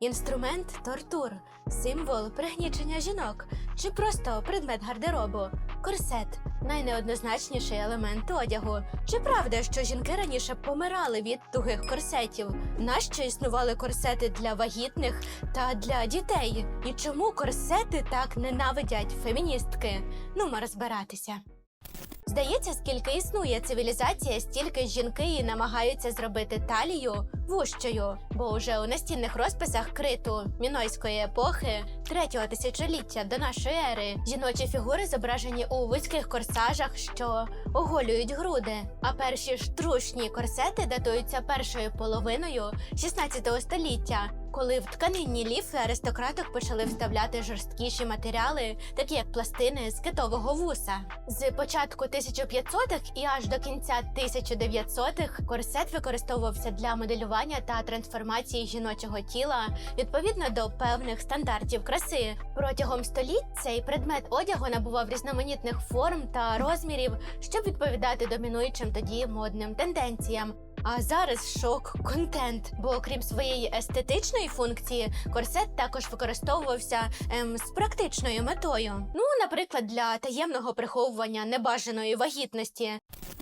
Інструмент тортур, символ пригнічення жінок чи просто предмет гардеробу, корсет найнеоднозначніший елемент одягу. Чи правда, що жінки раніше помирали від тугих корсетів? Нащо існували корсети для вагітних та для дітей? І чому корсети так ненавидять феміністки? Ну, ми розбиратися. Здається, скільки існує цивілізація, стільки жінки і намагаються зробити талію вущою, бо уже у настінних розписах криту мінойської епохи третього тисячоліття до нашої ери жіночі фігури зображені у вузьких корсажах, що оголюють груди. А перші штрушні корсети датуються першою половиною 16 століття. Коли в тканинні ліфи аристократок почали вставляти жорсткіші матеріали, такі як пластини з китового вуса. З початку 1500-х і аж до кінця 1900-х корсет використовувався для моделювання та трансформації жіночого тіла відповідно до певних стандартів краси. Протягом століть цей предмет одягу набував різноманітних форм та розмірів, щоб відповідати домінуючим тоді модним тенденціям. А зараз шок контент. Бо окрім своєї естетичної функції, корсет також використовувався ем, з практичною метою. Ну, наприклад, для таємного приховування небажаної вагітності.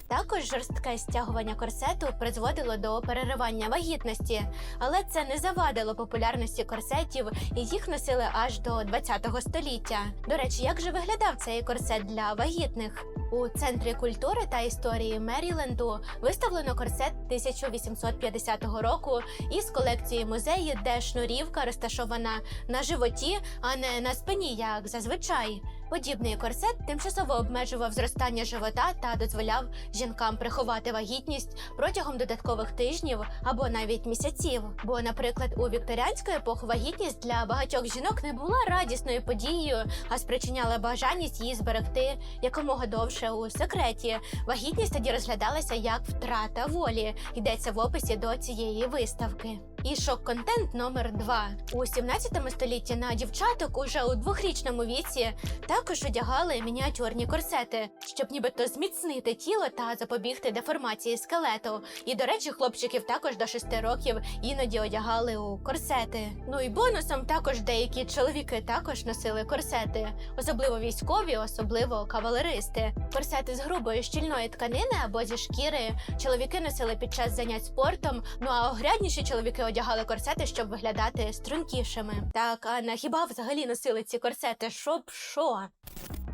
Також жорстке стягування корсету призводило до переривання вагітності, але це не завадило популярності корсетів, і їх носили аж до 20-го століття. До речі, як же виглядав цей корсет для вагітних? У центрі культури та історії Меріленду виставлено корсет 1850 року із колекції музею, де шнурівка розташована на животі, а не на спині, як зазвичай. Подібний корсет тимчасово обмежував зростання живота та дозволяв жінкам приховати вагітність протягом додаткових тижнів або навіть місяців. Бо, наприклад, у вікторіанську епоху вагітність для багатьох жінок не була радісною подією, а спричиняла бажаність її зберегти якомога довше у секреті. Вагітність тоді розглядалася як втрата волі. Йдеться в описі до цієї виставки. І шок-контент номер два у 17 столітті на дівчаток уже у двохрічному віці також одягали мініатюрні корсети, щоб нібито зміцнити тіло та запобігти деформації скелету. І до речі, хлопчиків також до 6 років іноді одягали у корсети. Ну і бонусом також деякі чоловіки також носили корсети, особливо військові, особливо кавалеристи. Корсети з грубої щільної тканини або зі шкіри чоловіки носили під час занять спортом. Ну а огрядніші чоловіки одягали корсети, щоб виглядати стрункішими. Так, а на хіба взагалі носили ці корсети? Щоб що?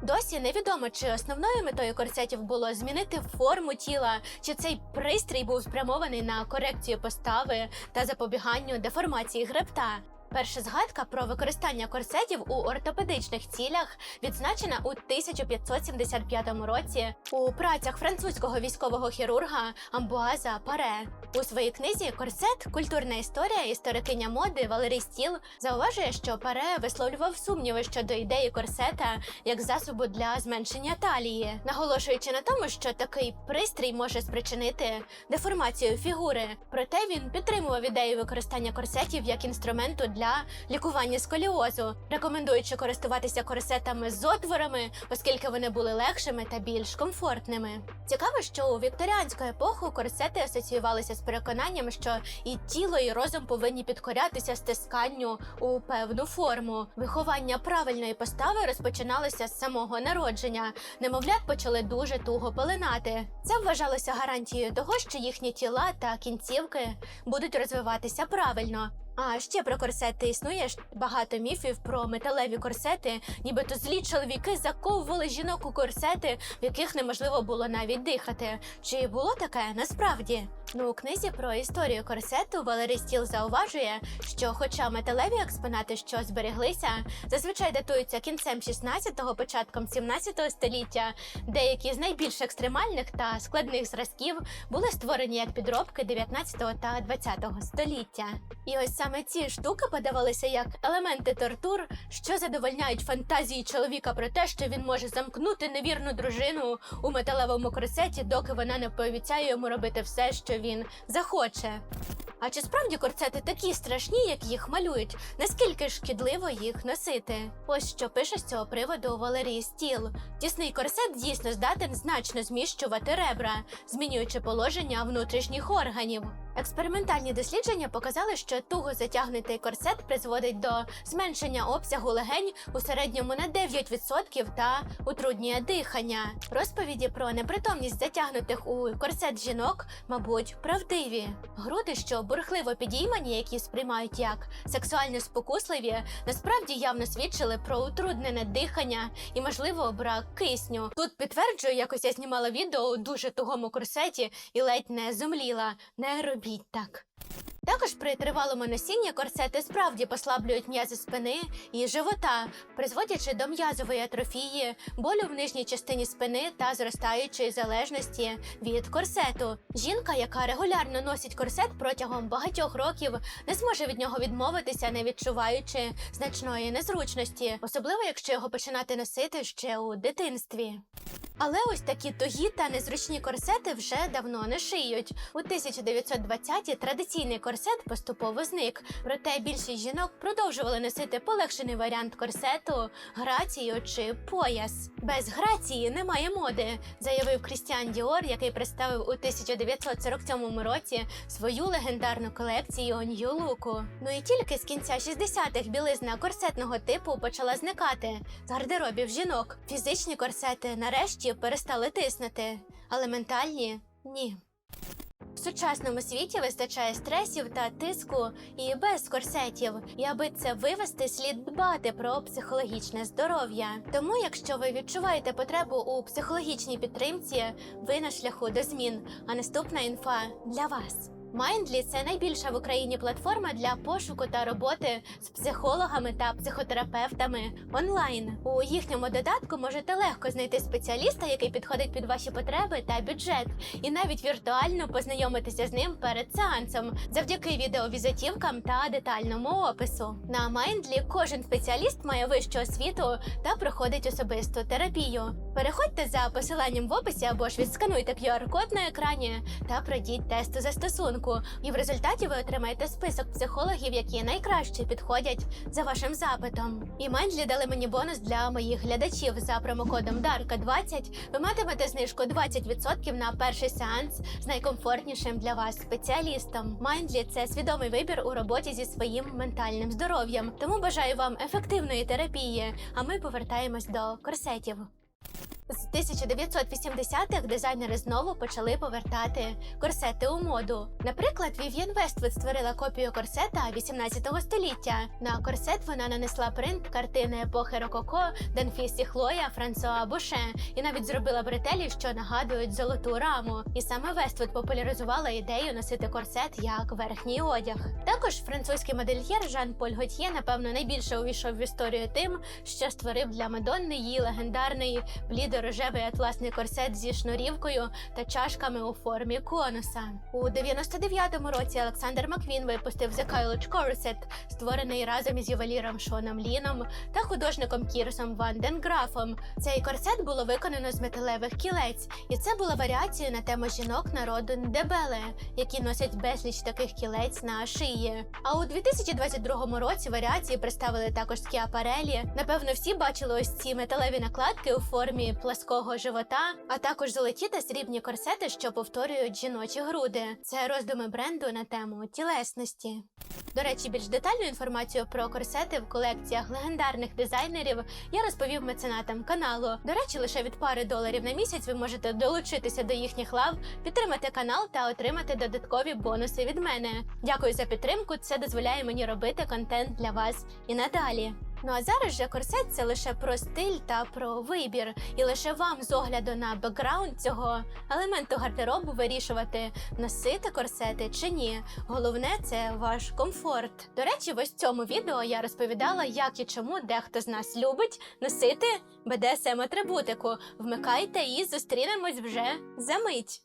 Досі невідомо, чи основною метою корсетів було змінити форму тіла, чи цей пристрій був спрямований на корекцію постави та запобіганню деформації хребта. Перша згадка про використання корсетів у ортопедичних цілях відзначена у 1575 році у працях французького військового хірурга Амбуаза Паре. У своїй книзі Корсет Культурна історія історикиня моди Валерій Стіл зауважує, що Паре висловлював сумніви щодо ідеї корсета як засобу для зменшення талії, наголошуючи на тому, що такий пристрій може спричинити деформацію фігури. Проте він підтримував ідею використання корсетів як інструменту для лікування сколіозу, рекомендуючи користуватися корсетами з отворами, оскільки вони були легшими та більш комфортними. Цікаво, що у вікторіанську епоху корсети асоціювалися з переконанням, що і тіло, і розум повинні підкорятися стисканню у певну форму. Виховання правильної постави розпочиналося з самого народження. Немовлят почали дуже туго пеленати. Це вважалося гарантією того, що їхні тіла та кінцівки будуть розвиватися правильно. А ще про корсети існує багато міфів про металеві корсети, нібито злі чоловіки заковували жінок у корсети, в яких неможливо було навіть дихати. Чи було таке насправді? Ну, у книзі про історію корсету Валерій Стіл зауважує, що, хоча металеві експонати, що збереглися, зазвичай датуються кінцем 16-го, початком 17-го століття, деякі з найбільш екстремальних та складних зразків були створені як підробки 19-го та 20-го століття. І ось саме ці штуки подавалися як елементи тортур, що задовольняють фантазії чоловіка про те, що він може замкнути невірну дружину у металевому корсеті, доки вона не пообіцяє йому робити все, що він захоче. А чи справді корсети такі страшні, як їх малюють? Наскільки шкідливо їх носити? Ось що пише з цього приводу Валерій Стіл. Тісний корсет дійсно здатен значно зміщувати ребра, змінюючи положення внутрішніх органів. Експериментальні дослідження показали, що туго затягнутий корсет призводить до зменшення обсягу легень у середньому на 9% та утруднює дихання. Розповіді про непритомність затягнутих у корсет жінок, мабуть, правдиві. Груди, що бурхливо підіймані, які сприймають як сексуально спокусливі, насправді явно свідчили про утруднене дихання і, можливо, брак кисню. Тут підтверджую, якось я знімала відео у дуже тугому корсеті і ледь не зомліла. Не робіть так. Також при тривалому носінні корсети справді послаблюють м'язи спини і живота, призводячи до м'язової атрофії, болю в нижній частині спини та зростаючої залежності від корсету. Жінка, яка регулярно носить корсет протягом багатьох років, не зможе від нього відмовитися, не відчуваючи значної незручності, особливо якщо його починати носити ще у дитинстві. Але ось такі тугі та незручні корсети вже давно не шиють. У 1920-ті традиційний корсет поступово зник. Проте більшість жінок продовжували носити полегшений варіант корсету, грацію чи пояс. Без грації немає моди, заявив Крістіан Діор, який представив у 1947 році свою легендарну колекцію Нью Луку. Ну і тільки з кінця 60-х білизна корсетного типу почала зникати з гардеробів жінок. Фізичні корсети нарешті перестали тиснути, але ментальні ні. В сучасному світі вистачає стресів та тиску і без корсетів. І аби це вивести, слід дбати про психологічне здоров'я. Тому, якщо ви відчуваєте потребу у психологічній підтримці, ви на шляху до змін. А наступна інфа для вас. Mindly – це найбільша в Україні платформа для пошуку та роботи з психологами та психотерапевтами онлайн. У їхньому додатку можете легко знайти спеціаліста, який підходить під ваші потреби та бюджет, і навіть віртуально познайомитися з ним перед сеансом завдяки відеовізитівкам та детальному опису. На Mindly кожен спеціаліст має вищу освіту та проходить особисту терапію. Переходьте за посиланням в описі або ж відскануйте QR-код на екрані та пройдіть тесту застосунку. І в результаті ви отримаєте список психологів, які найкраще підходять за вашим запитом. І Mindly дали мені бонус для моїх глядачів за промокодом DARKA20. Ви матимете знижку 20% на перший сеанс з найкомфортнішим для вас спеціалістом. Mindly – це свідомий вибір у роботі зі своїм ментальним здоров'ям. Тому бажаю вам ефективної терапії. А ми повертаємось до корсетів. З 1980-х дизайнери знову почали повертати корсети у моду. Наприклад, Вів'єн Вествуд створила копію корсета 18 століття. На корсет вона нанесла принт картини епохи Рококо, Денфісі Хлоя, Франсуа Буше і навіть зробила бретелі, що нагадують золоту раму. І саме Вествуд популяризувала ідею носити корсет як верхній одяг. Також французький модельєр Жан-Поль Готьє, напевно, найбільше увійшов в історію тим, що створив для Мадонни її легендарний блідо-рожевий атласний корсет зі шнурівкою та чашками у формі конуса. У 99-му році Олександр Маквін випустив The Kyloch Corset, створений разом із ювеліром Шоном Ліном та художником Кірсом Ван Ден Графом. Цей корсет було виконано з металевих кілець, і це була варіація на тему жінок народу Ndebele, які носять безліч таких кілець на шиї. А у 2022 році варіації представили також скіапарелі. Напевно, всі бачили ось ці металеві накладки у формі плаского живота, а також золоті та срібні корсети, що повторюють жіночі груди. Це роздуми бренду на тему тілесності. До речі, більш детальну інформацію про корсети в колекціях легендарних дизайнерів я розповів меценатам каналу. До речі, лише від пари доларів на місяць ви можете долучитися до їхніх лав, підтримати канал та отримати додаткові бонуси від мене. Дякую за підтримку. Це дозволяє мені робити контент для вас і надалі. Ну а зараз же корсет це лише про стиль та про вибір, і лише вам з огляду на бекграунд цього елементу гардеробу вирішувати, носити корсети чи ні. Головне це ваш комфорт. До речі, в ось цьому відео я розповідала, як і чому дехто з нас любить носити BDSM атрибутику. Вмикайте і зустрінемось вже за мить.